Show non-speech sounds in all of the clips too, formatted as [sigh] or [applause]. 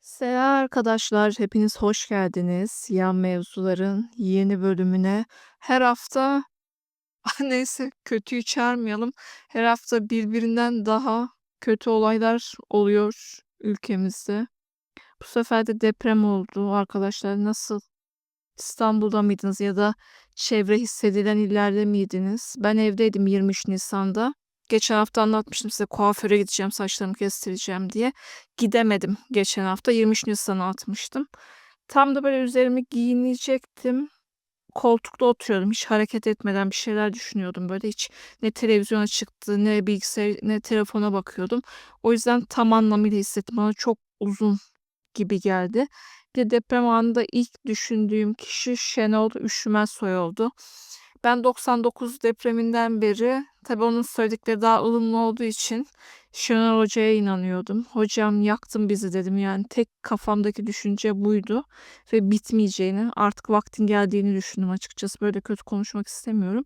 Selam arkadaşlar, hepiniz hoş geldiniz. Yan mevzuların yeni bölümüne. Her hafta, [laughs] neyse kötüyü çağırmayalım. Her hafta birbirinden daha kötü olaylar oluyor ülkemizde. Bu sefer de deprem oldu arkadaşlar. Nasıl? İstanbul'da mıydınız ya da çevre hissedilen illerde miydiniz? Ben evdeydim 23 Nisan'da. Geçen hafta anlatmıştım size kuaföre gideceğim, saçlarımı kestireceğim diye. Gidemedim geçen hafta. 23 Nisan'a atmıştım. Tam da böyle üzerimi giyinecektim. Koltukta oturuyordum. Hiç hareket etmeden bir şeyler düşünüyordum. Böyle hiç ne televizyona çıktı, ne bilgisayar, ne telefona bakıyordum. O yüzden tam anlamıyla hissettim. Bana çok uzun gibi geldi. De deprem anında ilk düşündüğüm kişi Şenol Üşümezsoy oldu. Ben 99 depreminden beri tabii onun söyledikleri daha ılımlı olduğu için Şenol Hoca'ya inanıyordum. Hocam yaktın bizi dedim yani tek kafamdaki düşünce buydu ve bitmeyeceğini artık vaktin geldiğini düşündüm açıkçası böyle kötü konuşmak istemiyorum.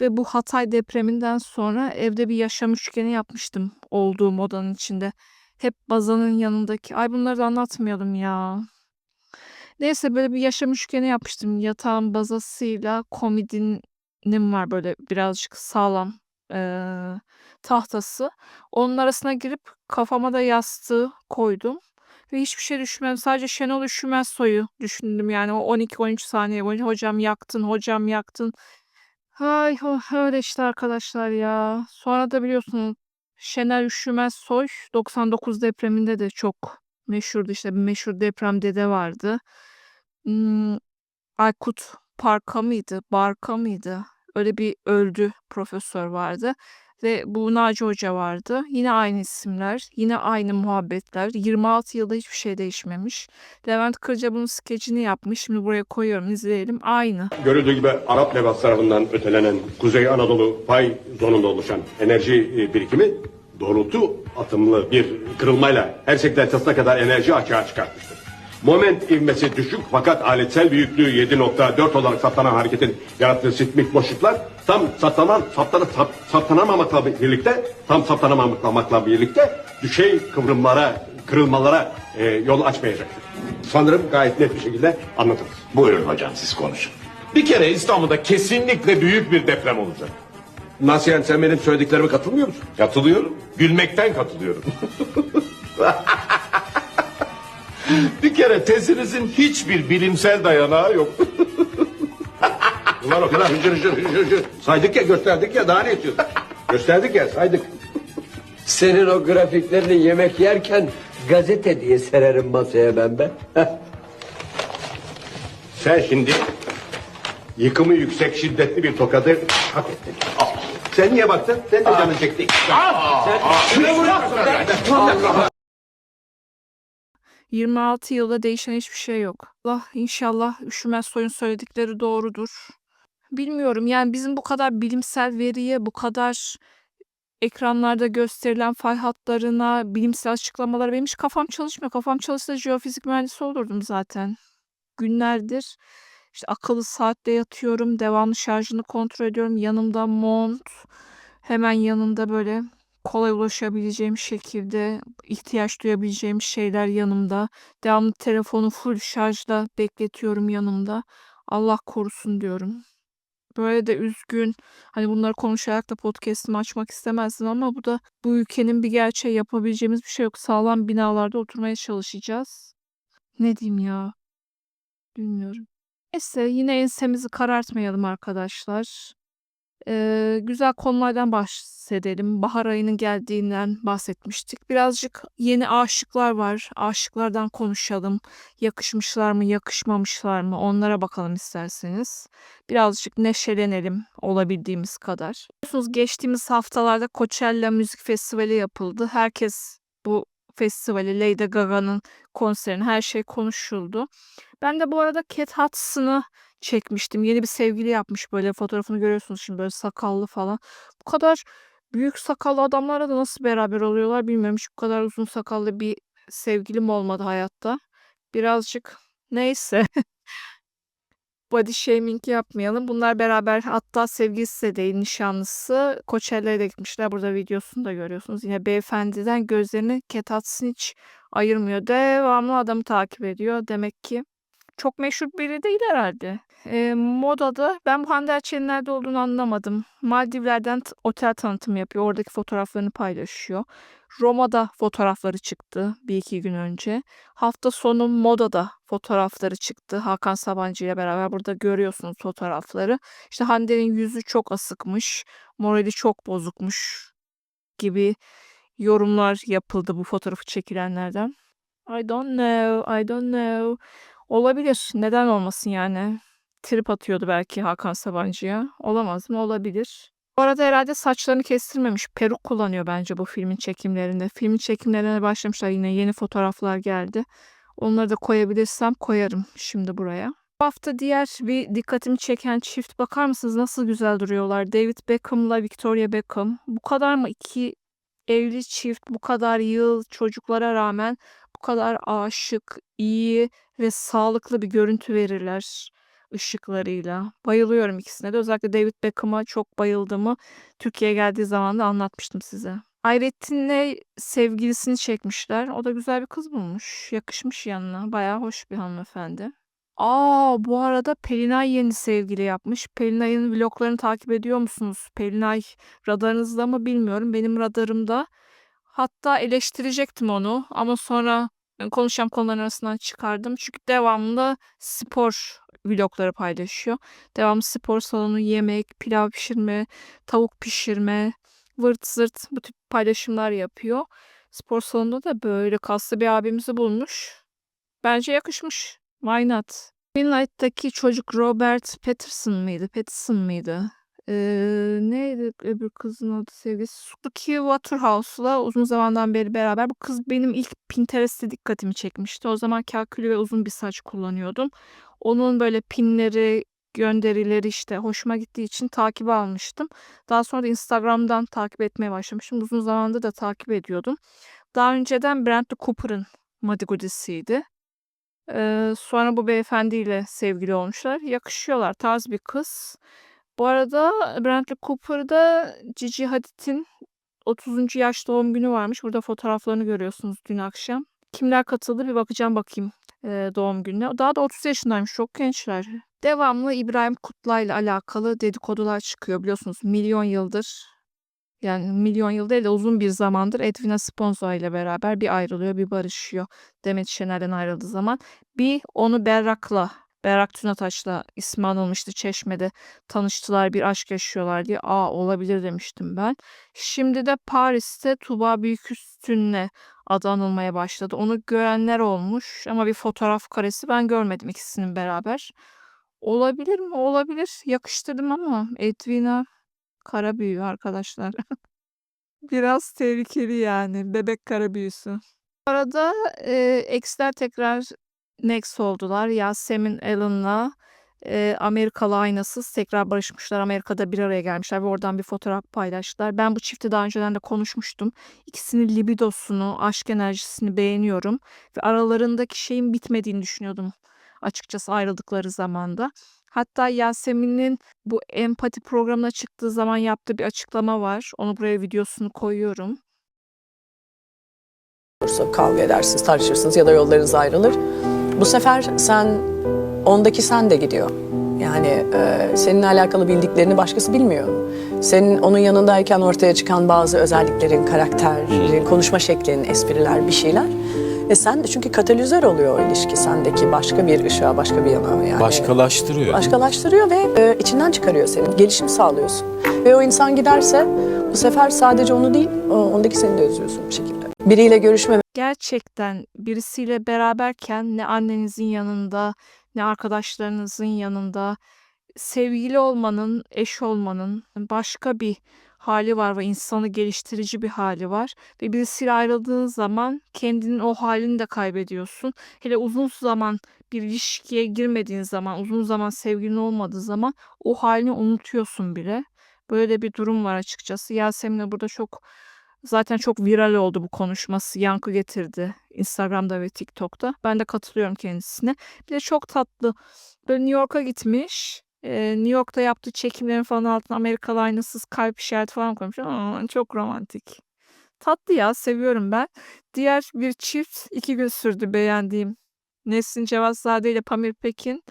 Ve bu Hatay depreminden sonra evde bir yaşam üçgeni yapmıştım olduğum odanın içinde. Hep bazanın yanındaki ay bunları da anlatmayalım ya. Neyse böyle bir yaşam üçgeni yapmıştım. Yatağın bazasıyla komodinim var böyle birazcık sağlam eee, tahtası. Onun arasına girip kafama da yastığı koydum. Ve hiçbir şey düşünmedim. Sadece Şenol Üşümezsoy'u düşündüm yani o 12-13 saniye boyunca hocam yaktın, hocam yaktın. Ay ho- öyle işte arkadaşlar ya. Sonra da biliyorsunuz Şener Üşümezsoy 99 depreminde de çok meşhurdu işte meşhur deprem dede vardı. Hmm, Aykut Parka mıydı? Barka mıydı? Öyle bir öldü profesör vardı. Ve bu Naci Hoca vardı. Yine aynı isimler, yine aynı muhabbetler. 26 yılda hiçbir şey değişmemiş. Levent Kırca bunun skecini yapmış. Şimdi buraya koyuyorum izleyelim. Aynı. Görüldüğü gibi Arap Levant tarafından ötelenen Kuzey Anadolu pay zonunda oluşan enerji birikimi doğrultu atımlı bir kırılmayla her sektaryasına kadar enerji açığa çıkartmıştır. Moment ivmesi düşük fakat aletsel büyüklüğü 7.4 olarak saptanan hareketin yarattığı sismik boşluklar tam saptanan, saptanıp sap, saptanamamakla birlikte tam saptanamamakla birlikte düşey kıvrımlara, kırılmalara e, yol açmayacaktır. Sanırım gayet net bir şekilde anlatılır. Buyurun hocam siz konuşun. Bir kere İstanbul'da kesinlikle büyük bir deprem olacak. Nasıl yani sen benim söylediklerime katılmıyor musun? Katılıyorum. Gülmekten katılıyorum. [laughs] bir kere tezinizin hiçbir bilimsel dayanağı yok. [laughs] Ulan o kadar hıncır hıncır hıncır hıncır. Saydık ya gösterdik ya daha ne istiyorsun? gösterdik ya saydık. Senin o grafiklerini yemek yerken gazete diye sererim masaya ben be. Sen şimdi yıkımı yüksek şiddetli bir tokadı hak ettin. Sen niye baktın? Sen de canın çekti. Sen, 26 yılda değişen hiçbir şey yok. Allah inşallah Üşümezsoy'un söyledikleri doğrudur. Bilmiyorum yani bizim bu kadar bilimsel veriye, bu kadar ekranlarda gösterilen fay hatlarına, bilimsel açıklamalara benim hiç kafam çalışmıyor. Kafam çalışsa jeofizik mühendisi olurdum zaten. Günlerdir işte akıllı saatte yatıyorum, devamlı şarjını kontrol ediyorum. Yanımda mont, hemen yanımda böyle kolay ulaşabileceğim şekilde ihtiyaç duyabileceğim şeyler yanımda. Devamlı telefonu full şarjda bekletiyorum yanımda. Allah korusun diyorum. Böyle de üzgün. Hani bunları konuşarak da podcast'ımı açmak istemezdim ama bu da bu ülkenin bir gerçeği yapabileceğimiz bir şey yok. Sağlam binalarda oturmaya çalışacağız. Ne diyeyim ya? Bilmiyorum. Neyse yine ensemizi karartmayalım arkadaşlar. Ee, güzel konulardan bahsedelim. Bahar ayının geldiğinden bahsetmiştik. Birazcık yeni aşıklar var. Aşıklardan konuşalım. Yakışmışlar mı, yakışmamışlar mı? Onlara bakalım isterseniz. Birazcık neşelenelim olabildiğimiz kadar. Biliyorsunuz geçtiğimiz haftalarda Coachella Müzik Festivali yapıldı. Herkes bu festivali, Lady Gaga'nın konserini, her şey konuşuldu. Ben de bu arada Cat Hudson'ı çekmiştim. Yeni bir sevgili yapmış böyle fotoğrafını görüyorsunuz şimdi böyle sakallı falan. Bu kadar büyük sakallı adamlarla da nasıl beraber oluyorlar bilmiyorum. Hiç bu kadar uzun sakallı bir sevgilim olmadı hayatta. Birazcık neyse. [laughs] body shaming yapmayalım. Bunlar beraber hatta sevgilisi de değil nişanlısı. Coachella'ya da gitmişler. Burada videosunu da görüyorsunuz. Yine beyefendiden gözlerini Hudson hiç ayırmıyor. Devamlı adamı takip ediyor. Demek ki çok meşhur biri değil herhalde. Eee, modada ben bu Hande Erçel'in nerede olduğunu anlamadım. Maldivler'den otel tanıtımı yapıyor. Oradaki fotoğraflarını paylaşıyor. Roma'da fotoğrafları çıktı bir iki gün önce. Hafta sonu modada fotoğrafları çıktı. Hakan Sabancı ile beraber burada görüyorsunuz fotoğrafları. İşte Hande'nin yüzü çok asıkmış, morali çok bozukmuş gibi yorumlar yapıldı bu fotoğrafı çekilenlerden. I don't know, I don't know. Olabilir. Neden olmasın yani? Trip atıyordu belki Hakan Sabancı'ya. Olamaz mı? Olabilir. Bu arada herhalde saçlarını kestirmemiş. Peruk kullanıyor bence bu filmin çekimlerinde. Filmin çekimlerine başlamışlar yine yeni fotoğraflar geldi. Onları da koyabilirsem koyarım şimdi buraya. Bu hafta diğer bir dikkatimi çeken çift bakar mısınız nasıl güzel duruyorlar. David Beckham'la Victoria Beckham. Bu kadar mı iki evli çift bu kadar yıl çocuklara rağmen kadar aşık, iyi ve sağlıklı bir görüntü verirler ışıklarıyla. Bayılıyorum ikisine de. Özellikle David Beckham'a çok bayıldığımı Türkiye'ye geldiği zaman da anlatmıştım size. Hayrettin'le sevgilisini çekmişler. O da güzel bir kız bulmuş. Yakışmış yanına. Bayağı hoş bir hanımefendi. Aa bu arada Pelinay yeni sevgili yapmış. Pelinay'ın vloglarını takip ediyor musunuz? Pelinay radarınızda mı bilmiyorum. Benim radarımda. Hatta eleştirecektim onu ama sonra konuşacağım konuların arasından çıkardım. Çünkü devamlı spor vlogları paylaşıyor. Devamlı spor salonu, yemek, pilav pişirme, tavuk pişirme, vırt zırt bu tip paylaşımlar yapıyor. Spor salonunda da böyle kaslı bir abimizi bulmuş. Bence yakışmış. Why not? Moonlight'taki çocuk Robert Patterson mıydı? Pattinson mıydı? Ee, neydi öbür kızın adı sevgilisi? Suki Waterhouse'la uzun zamandan beri beraber. Bu kız benim ilk Pinterest'te dikkatimi çekmişti. O zaman kakülü ve uzun bir saç kullanıyordum. Onun böyle pinleri, gönderileri işte hoşuma gittiği için takip almıştım. Daha sonra da Instagram'dan takip etmeye başlamıştım. Uzun zamandır da takip ediyordum. Daha önceden Bradley Cooper'ın Madigodisi'ydi. Ee, sonra bu beyefendiyle sevgili olmuşlar. Yakışıyorlar. Tarz bir kız. Bu arada Bradley Cooper'da Gigi Hadid'in 30. yaş doğum günü varmış. Burada fotoğraflarını görüyorsunuz dün akşam. Kimler katıldı bir bakacağım bakayım e, doğum gününe. Daha da 30 yaşındaymış. Çok gençler. Devamlı İbrahim Kutlay'la alakalı dedikodular çıkıyor. Biliyorsunuz milyon yıldır yani milyon yıl değil de uzun bir zamandır Edwina Sponza ile beraber bir ayrılıyor bir barışıyor. Demet Şener'den ayrıldığı zaman. Bir onu Berrak'la Berrak Tünataş'la ismi anılmıştı Çeşme'de tanıştılar bir aşk yaşıyorlar diye. Aa olabilir demiştim ben. Şimdi de Paris'te Tuba Büyüküstün'le adı anılmaya başladı. Onu görenler olmuş ama bir fotoğraf karesi ben görmedim ikisinin beraber. Olabilir mi? Olabilir. Yakıştırdım ama Edwina kara büyü arkadaşlar. [laughs] Biraz tehlikeli yani. Bebek kara büyüsü. Bu arada e, X'ler tekrar Next oldular. Yasemin Allen'la e, Amerikalı aynasız tekrar barışmışlar. Amerika'da bir araya gelmişler ve oradan bir fotoğraf paylaştılar. Ben bu çifti daha önceden de konuşmuştum. İkisinin libidosunu, aşk enerjisini beğeniyorum. Ve aralarındaki şeyin bitmediğini düşünüyordum. Açıkçası ayrıldıkları zamanda. Hatta Yasemin'in bu empati programına çıktığı zaman yaptığı bir açıklama var. Onu buraya videosunu koyuyorum. kavga edersiniz, tartışırsınız ya da yollarınız ayrılır. Bu sefer sen, ondaki sen de gidiyor. Yani e, seninle alakalı bildiklerini başkası bilmiyor. Senin onun yanındayken ortaya çıkan bazı özelliklerin, karakterin, konuşma şeklin, espriler, bir şeyler. E sen de çünkü katalizör oluyor o ilişki sendeki başka bir ışığa, başka bir yana. Yani Başkalaştırıyor. başkalaştırıyor ve e, içinden çıkarıyor senin. Gelişim sağlıyorsun. Ve o insan giderse bu sefer sadece onu değil, ondaki seni de özlüyorsun bir şekilde. Biriyle görüşme gerçekten birisiyle beraberken ne annenizin yanında ne arkadaşlarınızın yanında sevgili olmanın, eş olmanın başka bir hali var ve insanı geliştirici bir hali var. Ve birisiyle ayrıldığın zaman kendinin o halini de kaybediyorsun. Hele uzun zaman bir ilişkiye girmediğin zaman, uzun zaman sevgilin olmadığı zaman o halini unutuyorsun bile. Böyle de bir durum var açıkçası. Yasemin'e burada çok Zaten çok viral oldu bu konuşması. Yankı getirdi Instagram'da ve TikTok'ta. Ben de katılıyorum kendisine. Bir de çok tatlı. Böyle New York'a gitmiş. New York'ta yaptığı çekimlerin falan altına Amerikalı aynasız kalp işareti falan koymuş. Aa, çok romantik. Tatlı ya seviyorum ben. Diğer bir çift iki gün sürdü beğendiğim. Nesin Cevatzade ile Pamir Pekin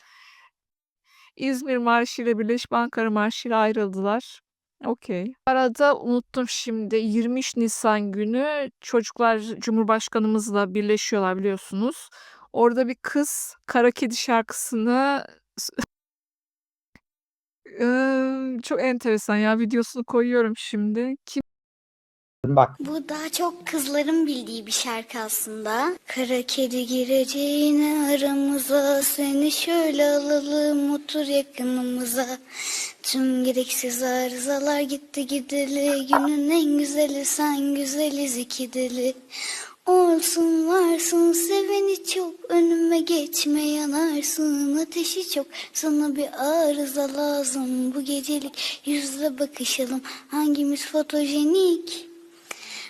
İzmir Marşı ile Birleşik Ankara Marşı ile ayrıldılar. Okey. Arada unuttum şimdi 23 Nisan günü çocuklar Cumhurbaşkanımızla birleşiyorlar biliyorsunuz. Orada bir kız Kara Kedi şarkısını [laughs] çok enteresan ya videosunu koyuyorum şimdi. Kim Bu daha çok kızların bildiği bir şarkı aslında. Kara kedi gireceğine aramıza seni şöyle alalım otur yakınımıza. Tüm gereksiz arızalar gitti gideli günün en güzeli sen güzeliz iki deli. Olsun varsın seveni çok önüme geçme yanarsın ateşi çok sana bir arıza lazım bu gecelik yüzle bakışalım hangimiz fotojenik.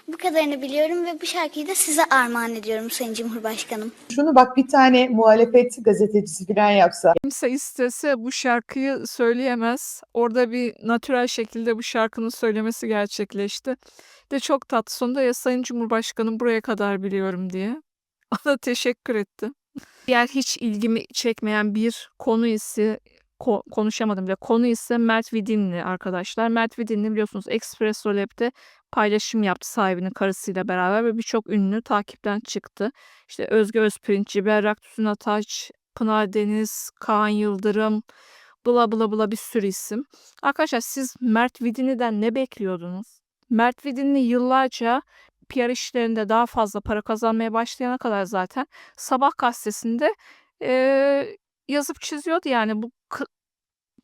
Bu kadarını biliyorum ve bu şarkıyı da size armağan ediyorum Sayın Cumhurbaşkanım. Şunu bak bir tane muhalefet gazetecisi falan yapsa. kimse istese bu şarkıyı söyleyemez. Orada bir natürel şekilde bu şarkının söylemesi gerçekleşti. De çok tatlı. Sonunda ya Sayın Cumhurbaşkanım buraya kadar biliyorum diye. [laughs] Ona teşekkür etti. Diğer hiç ilgimi çekmeyen bir konu ise ko- konuşamadım bile. Konu ise Mert Vidinli arkadaşlar. Mert Vidinli biliyorsunuz Expresso Lab'de paylaşım yaptı sahibinin karısıyla beraber ve birçok ünlü takipten çıktı. İşte Özge Özpirinççi, Berrak Tüzün Ataç, Pınar Deniz, Kaan Yıldırım, bla bla bla bir sürü isim. Arkadaşlar siz Mert Vidinli'den ne bekliyordunuz? Mert Vidinli yıllarca PR işlerinde daha fazla para kazanmaya başlayana kadar zaten Sabah gazetesinde eee, yazıp çiziyordu yani bu kı-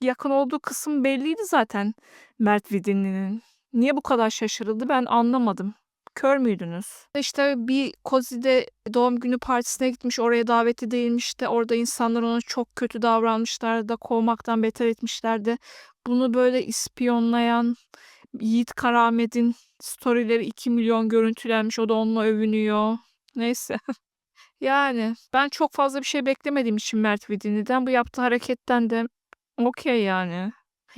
yakın olduğu kısım belliydi zaten Mert Vidinli'nin. Niye bu kadar şaşırıldı ben anlamadım. Kör müydünüz? İşte bir Kozi'de doğum günü partisine gitmiş, oraya davetli değilmiş de orada insanlar ona çok kötü davranmışlar da kovmaktan beter etmişlerdi. Bunu böyle ispiyonlayan Yiğit Karamet'in storyleri 2 milyon görüntülenmiş, o da onunla övünüyor. Neyse. [laughs] Yani ben çok fazla bir şey beklemediğim için Mert Vidinli'den bu yaptığı hareketten de okey yani.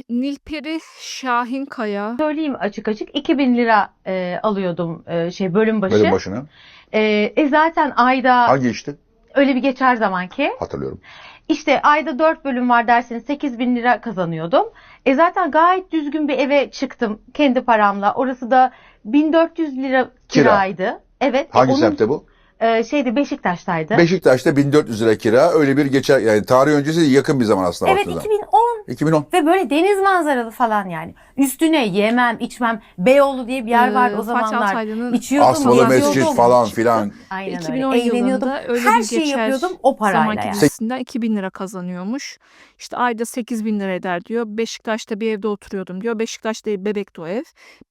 Nilperi Şahinkaya Söyleyeyim açık açık 2000 lira e, alıyordum e, şey bölüm başı. Bölüm başına. E, e zaten ayda Hangi işte? öyle bir geçer zamanki. Hatırlıyorum. İşte ayda 4 bölüm var derseniz 8 bin lira kazanıyordum. E zaten gayet düzgün bir eve çıktım kendi paramla. Orası da 1400 lira Kira. kiraydı. Evet. e, Hangi onun, semtte bu? E, şeydi Beşiktaş'taydı. Beşiktaş'ta 1400 lira kira. Öyle bir geçer yani tarih öncesi yakın bir zaman aslında Evet baktığında. 2010 2010. ve böyle deniz manzaralı falan yani. Üstüne yemem, içmem. Beyoğlu diye bir yer Ee, vardı o zamanlar. İçiyordum, Asmalı. Mescit falan filan. [laughs] Aynen 2010 öyle. Eğleniyordum. öyle Her şeyi yapıyordum o parayla yani. dizisinden 2000 lira kazanıyormuş. İşte ayda 8 bin lira eder diyor. Beşiktaş'ta bir evde oturuyordum diyor. Beşiktaş değil Bebek'te o ev.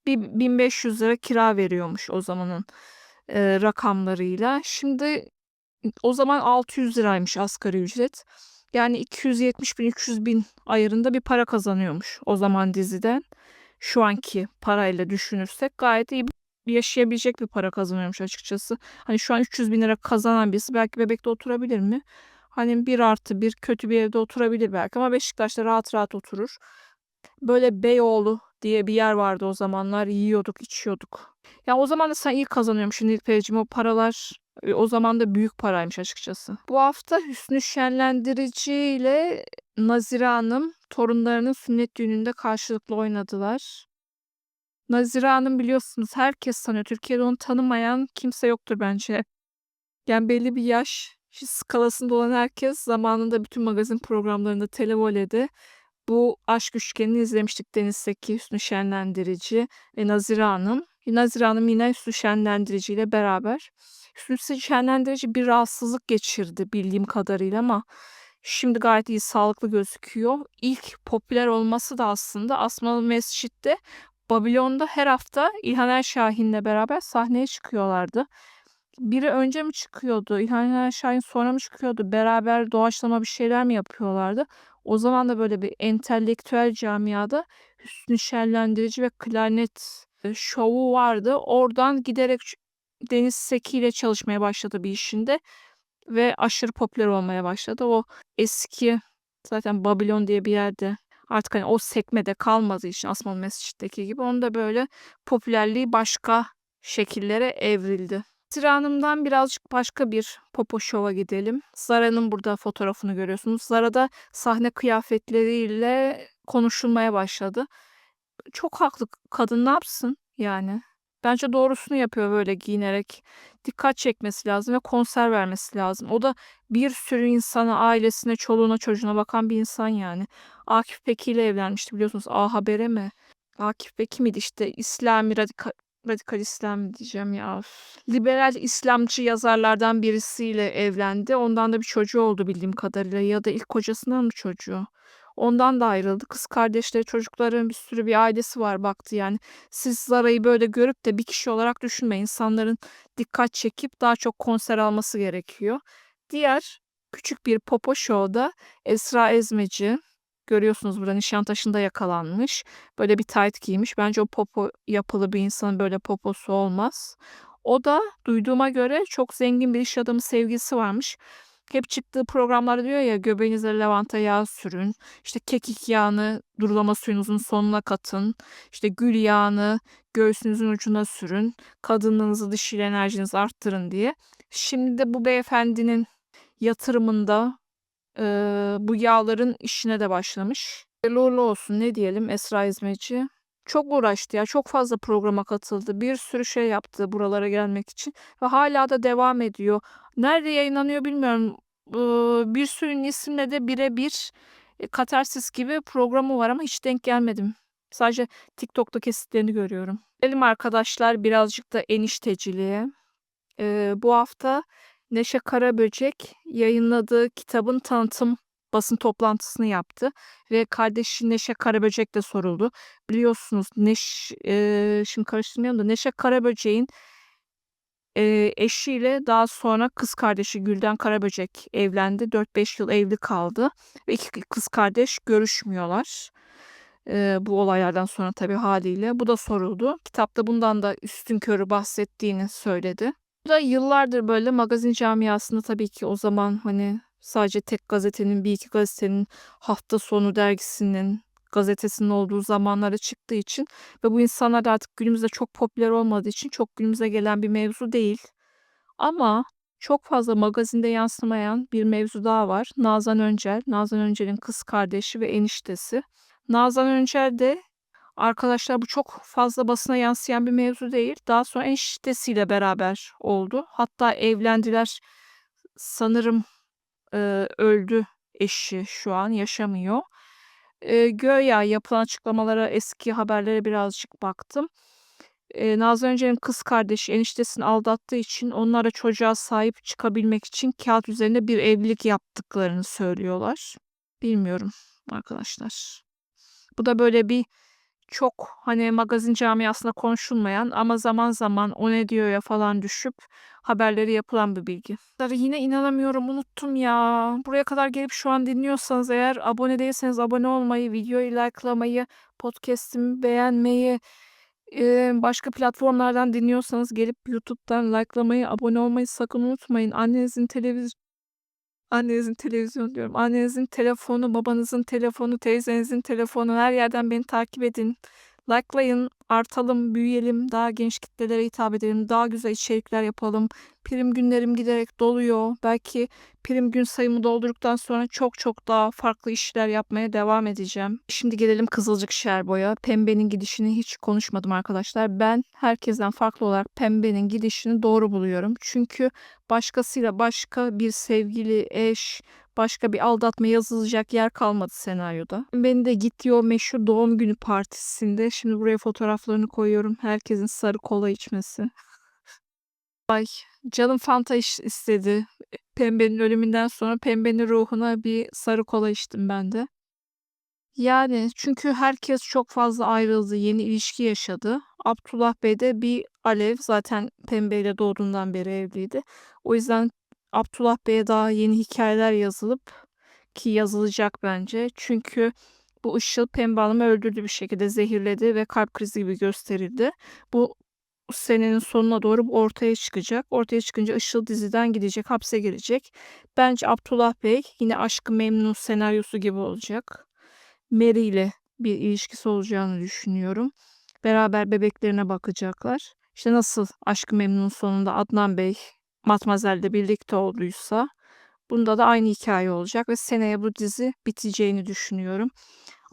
Bir 1500 lira kira veriyormuş o zamanın e, rakamlarıyla. Şimdi o zaman 600 liraymış asgari ücret. Yani 270 bin 300 bin ayarında bir para kazanıyormuş o zaman diziden. Şu anki parayla düşünürsek gayet iyi yaşayabilecek bir para kazanıyormuş açıkçası. Hani şu an 300 bin lira kazanan birisi belki bebekte oturabilir mi? Hani bir artı bir kötü bir evde oturabilir belki ama Beşiktaş'ta rahat rahat oturur. Böyle Beyoğlu diye bir yer vardı o zamanlar. Yiyorduk, içiyorduk. Ya o zaman da sen iyi kazanıyormuşsun Nilperi'cim. O paralar e, o zaman da büyük paraymış açıkçası. Bu hafta Hüsnü Şenlendirici ile Nazire Hanım torunlarının sünnet düğününde karşılıklı oynadılar. Nazire Hanım biliyorsunuz herkes tanıyor. Türkiye'de onu tanımayan kimse yoktur bence. Yani belli bir yaş skalasında olan herkes zamanında bütün magazin programlarında televolede bu aşk üçgenini izlemiştik Deniz Seki, Hüsnü Şenlendirici ve Nazire Hanım. Nazire Hanım yine Hüsnü Şenlendirici ile beraber. Hüsnü Şenlendirici bir rahatsızlık geçirdi bildiğim kadarıyla ama şimdi gayet iyi, sağlıklı gözüküyor. İlk popüler olması da aslında Asmalı Mescid'de Babilon'da her hafta İlhan Şahin'le beraber sahneye çıkıyorlardı. Biri önce mi çıkıyordu? İlhan Şahin sonra mı çıkıyordu? Beraber doğaçlama bir şeyler mi yapıyorlardı? O zaman da böyle bir entelektüel camiada Hüsnü Şenlendirici ve klarnet e, şovu vardı. Oradan giderek Deniz Seki ile çalışmaya başladı bir işinde ve aşırı popüler olmaya başladı. O eski zaten Babilon diye bir yerde artık hani o sekmede kalmadığı için Asmalı Mescid'deki gibi onda böyle popülerliği başka şekillere evrildi. Esra birazcık başka bir popo şova gidelim. Zara'nın burada fotoğrafını görüyorsunuz. Zara'da sahne kıyafetleriyle konuşulmaya başladı. Çok haklı. Kadın ne yapsın yani? Bence doğrusunu yapıyor böyle giyinerek. Dikkat çekmesi lazım ve konser vermesi lazım. O da bir sürü insana, ailesine, çoluğuna, çocuğuna bakan bir insan yani. Akif Peki ile evlenmişti biliyorsunuz. A Haber'e mi? Akif Peki miydi işte İslami radikal, radikal İslam diyeceğim ya. Liberal İslamcı yazarlardan birisiyle evlendi. Ondan da bir çocuğu oldu bildiğim kadarıyla ya da ilk kocasından mı çocuğu? Ondan da ayrıldı. Kız kardeşleri, çocukların bir sürü bir ailesi var baktı yani. Siz Zara'yı böyle görüp de bir kişi olarak düşünmeyin. İnsanların dikkat çekip daha çok konser alması gerekiyor. Diğer küçük bir popo show'da Esra Ezmeci görüyorsunuz burada Nişantaşı'nda yakalanmış. Böyle bir tight giymiş. Bence o popo yapılı bir insanın böyle poposu olmaz. O da duyduğuma göre çok zengin bir iş adamı sevgilisi varmış. Hep çıktığı programlarda diyor ya göbeğinize lavanta yağı sürün. İşte kekik yağını durulama suyunuzun sonuna katın. İşte gül yağını göğsünüzün ucuna sürün. Kadınlığınızı dişil enerjinizi arttırın diye. Şimdi de bu beyefendinin yatırımında eee, bu yağların işine de başlamış. Hayırlı olsun ne diyelim Esra İzmeci. Çok uğraştı ya. Çok fazla programa katıldı. Bir sürü şey yaptı buralara gelmek için. Ve hala da devam ediyor. Nerede yayınlanıyor bilmiyorum. Eee, bir sürü isimle de birebir e, Katarsis gibi programı var ama hiç denk gelmedim. Sadece TikTok'ta kesitlerini görüyorum. Gelelim arkadaşlar birazcık da enişteciliğe. Eee, bu hafta Neşe Karaböcek yayınladığı kitabın tanıtım basın toplantısını yaptı ve kardeşi Neşe Karaböcek de soruldu. Biliyorsunuz Neş, eee, şimdi karıştırmayalım da Neşe Karaböcek'in eee, eşiyle daha sonra kız kardeşi Gülden Karaböcek evlendi. 4-5 yıl evli kaldı ve iki kız kardeş görüşmüyorlar. Eee, bu olaylardan sonra tabii haliyle. Bu da soruldu. Kitapta bundan da üstünkörü bahsettiğini söyledi. Da yıllardır böyle magazin camiasında tabii ki o zaman hani sadece tek gazetenin bir iki gazetenin hafta sonu dergisinin gazetesinin olduğu zamanlara çıktığı için ve bu insanlar da artık günümüzde çok popüler olmadığı için çok günümüze gelen bir mevzu değil. Ama çok fazla magazinde yansımayan bir mevzu daha var. Nazan Öncel, Nazan Öncel'in kız kardeşi ve eniştesi. Nazan Öncel de arkadaşlar bu çok fazla basına yansıyan bir mevzu değil. Daha sonra eniştesiyle beraber oldu. Hatta evlendiler. Sanırım eee, öldü eşi şu an yaşamıyor. Eee, göya yapılan açıklamalara, eski haberlere birazcık baktım. Eee, Nazan Öncel'in kız kardeşi eniştesini aldattığı için onlara çocuğa sahip çıkabilmek için kağıt üzerinde bir evlilik yaptıklarını söylüyorlar. Bilmiyorum arkadaşlar. Bu da böyle bir çok hani magazin camiasında konuşulmayan ama zaman zaman o ne diyor ya falan düşüp haberleri yapılan bir bilgi. Yine inanamıyorum unuttum ya. Buraya kadar gelip şu an dinliyorsanız eğer abone değilseniz abone olmayı, videoyu likelamayı, podcast'imi beğenmeyi, başka platformlardan dinliyorsanız gelip YouTube'dan likelamayı, abone olmayı sakın unutmayın. Annenizin televiz Annenizin televizyon diyorum. Annenizin telefonu, babanızın telefonu, teyzenizin telefonu her yerden beni takip edin. Likelayın, artalım, büyüyelim, daha genç kitlelere hitap edelim, daha güzel içerikler yapalım. Prim günlerim giderek doluyor. Belki prim gün sayımı doldurduktan sonra çok çok daha farklı işler yapmaya devam edeceğim. Şimdi gelelim Kızılcık Şerbo'ya. Pembe'nin gidişini hiç konuşmadım arkadaşlar. Ben herkesten farklı olarak Pembe'nin gidişini doğru buluyorum. Çünkü başkasıyla başka bir sevgili, eş, başka bir aldatma yazılacak yer kalmadı senaryoda. Beni de gitti o meşhur doğum günü partisinde. Şimdi buraya fotoğraflarını koyuyorum. Herkesin sarı kola içmesi. Ay canım Fanta istedi. Pembenin ölümünden sonra Pembenin ruhuna bir sarı kola içtim ben de. Yani çünkü herkes çok fazla ayrıldı, yeni ilişki yaşadı. Abdullah Bey de bir alev zaten Pembe ile doğduğundan beri evliydi. O yüzden Abdullah Bey'e daha yeni hikayeler yazılıp ki yazılacak bence. Çünkü Bu ışıl Pembe Hanım'ı öldürdü bir şekilde zehirledi ve kalp krizi gibi gösterildi. Bu senenin sonuna doğru ortaya çıkacak. Ortaya çıkınca Işıl diziden gidecek, hapse girecek. Bence Abdullah Bey yine Aşkı Memnun senaryosu gibi olacak. Mary ile bir ilişkisi olacağını düşünüyorum. Beraber bebeklerine bakacaklar. İşte nasıl Aşkı Memnun sonunda Adnan Bey Matmazel'le birlikte olduysa bunda da aynı hikaye olacak ve seneye bu dizi biteceğini düşünüyorum.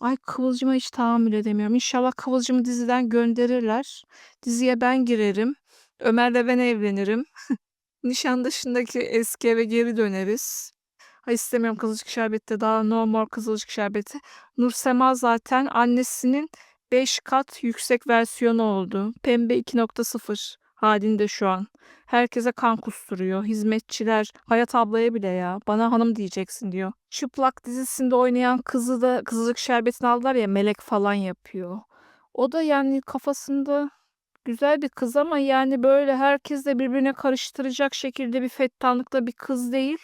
Ay Kıvılcım'a hiç tahammül edemiyorum. İnşallah Kıvılcım'ı diziden gönderirler. Diziye ben girerim. Ömer'le ben evlenirim. [laughs] Nişantaşı'ndaki eski eve geri döneriz. Ay istemiyorum Kızılcık Şerbeti daha no more Kızılcık Şerbeti. Nursema zaten annesinin 5 kat yüksek versiyonu oldu. Pembe 2.0 halinde şu an. Herkese kan kusturuyor. Hizmetçiler, Hayat ablaya bile ya. Bana hanım diyeceksin diyor. Çıplak dizisinde oynayan kızı da Kızılcık Şerbeti'ni aldılar ya melek falan yapıyor. O da yani kafasında güzel bir kız ama yani böyle herkesle birbirine karıştıracak şekilde bir fettanlıkta bir kız değil.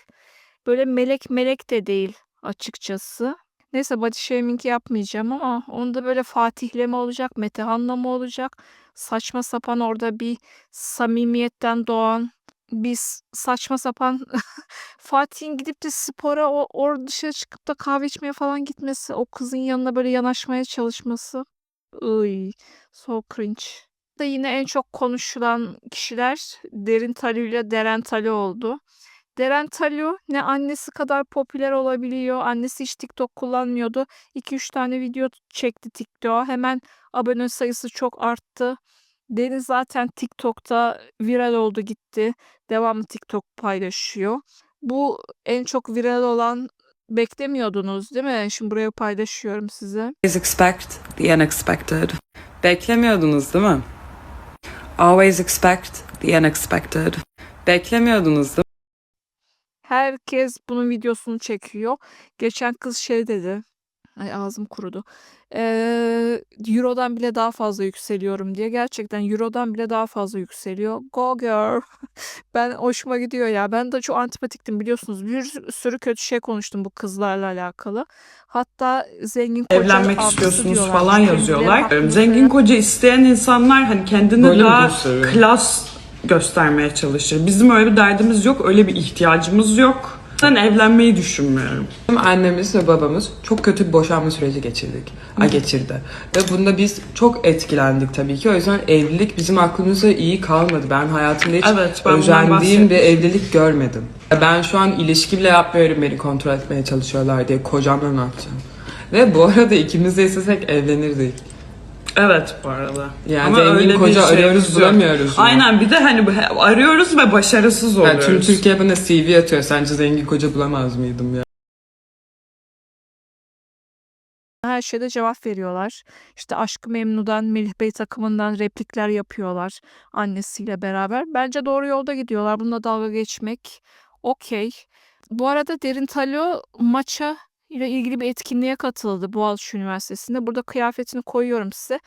Böyle melek melek de değil açıkçası. Neyse body shaming yapmayacağım ama onda böyle Fatih'le mi olacak, Metehan'la mı olacak? Saçma sapan orada bir samimiyetten doğan bir s- saçma sapan [laughs] Fatih'in gidip de spora o or dışarı çıkıp da kahve içmeye falan gitmesi, o kızın yanına böyle yanaşmaya çalışması. Iy, so cringe. Da yine en çok konuşulan kişiler Derin Talu ile Deren Talu oldu. Deren Talu ne annesi kadar popüler olabiliyor. Annesi hiç TikTok kullanmıyordu. 2-3 tane video çekti TikTok'a. Hemen abone sayısı çok arttı. Derin zaten TikTok'ta viral oldu gitti. Devamlı TikTok paylaşıyor. Bu en çok viral olan beklemiyordunuz değil mi? Şimdi buraya paylaşıyorum size. Always expect the unexpected. Beklemiyordunuz değil mi? Always expect the unexpected. Beklemiyordunuz değil mi? Herkes bunun videosunu çekiyor. Geçen kız şey dedi. Ay ağzım kurudu. Eee, Euro'dan bile daha fazla yükseliyorum diye. Gerçekten Euro'dan bile daha fazla yükseliyor. Go girl. [laughs] Ben hoşuma gidiyor ya. Ben de çok antipatiktim biliyorsunuz. Bir sürü kötü şey konuştum bu kızlarla alakalı. Hatta zengin koca Evlenmek istiyorsunuz diyorlar. falan yazıyorlar. Zengin koca isteyen insanlar hani kendini Böyle daha klas göstermeye çalışır. Bizim öyle bir derdimiz yok, öyle bir ihtiyacımız yok. Ben evlenmeyi düşünmüyorum. Annemiz ve babamız çok kötü bir boşanma süreci geçirdik. A, geçirdi. Ve bunda biz çok etkilendik tabii ki. O yüzden evlilik bizim aklımıza iyi kalmadı. Ben hayatımda hiç Evet, ben bundan özendiğim bir evlilik görmedim. Ben şu an ilişki bile yapmıyorum beni kontrol etmeye çalışıyorlar diye kocamla ne yapacağım. Ve bu arada ikimiz de istesek evlenirdik. Evet bu arada. Yani zengin koca arıyoruz, yok. bulamıyoruz mu? Aynen bir de hani bu- arıyoruz ve başarısız Yani oluyoruz. tüm Türkiye bana CV atıyor. Sence zengin koca bulamaz mıydım ya? Her şeyde cevap veriyorlar. İşte Aşk-ı Memnu'dan, Melih Bey takımından replikler yapıyorlar annesiyle beraber. Bence doğru yolda gidiyorlar. Bununla dalga geçmek okey. Bu arada Derin Talo maça ile ilgili bir etkinliğe katıldı Boğaziçi Üniversitesi'nde. Burada kıyafetini koyuyorum size.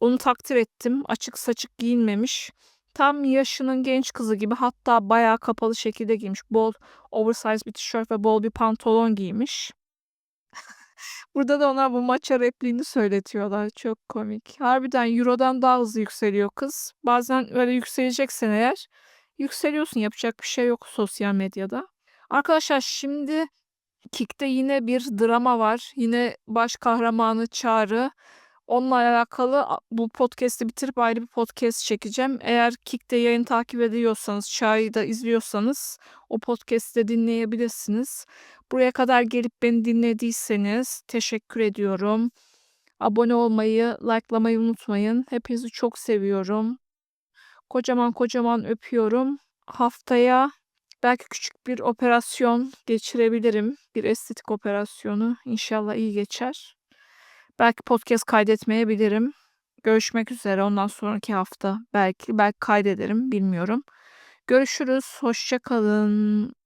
Onu takdir ettim. Açık saçık giyinmemiş. Tam yaşının genç kızı gibi hatta bayağı kapalı şekilde giymiş. Bol oversize bir tişört ve bol bir pantolon giymiş. [laughs] Burada da ona bu maça repliğini söyletiyorlar. Çok komik. Harbiden Euro'dan daha hızlı yükseliyor kız. Bazen öyle yükseleceksen eğer yükseliyorsun. Yapacak bir şey yok sosyal medyada. Arkadaşlar şimdi Kick'te yine bir drama var. Yine baş kahramanı Çağrı. Onunla alakalı bu podcast'i bitirip ayrı bir podcast çekeceğim. Eğer Kick'te yayın takip ediyorsanız, Çağrı'yı da izliyorsanız o podcast'i de dinleyebilirsiniz. Buraya kadar gelip beni dinlediyseniz teşekkür ediyorum. Abone olmayı, likelamayı unutmayın. Hepinizi çok seviyorum. Kocaman kocaman öpüyorum. Haftaya belki küçük bir operasyon geçirebilirim. Bir estetik operasyonu. İnşallah iyi geçer. Belki podcast kaydetmeyebilirim. Görüşmek üzere ondan sonraki hafta. Belki belki kaydederim bilmiyorum. Görüşürüz. Hoşça kalın.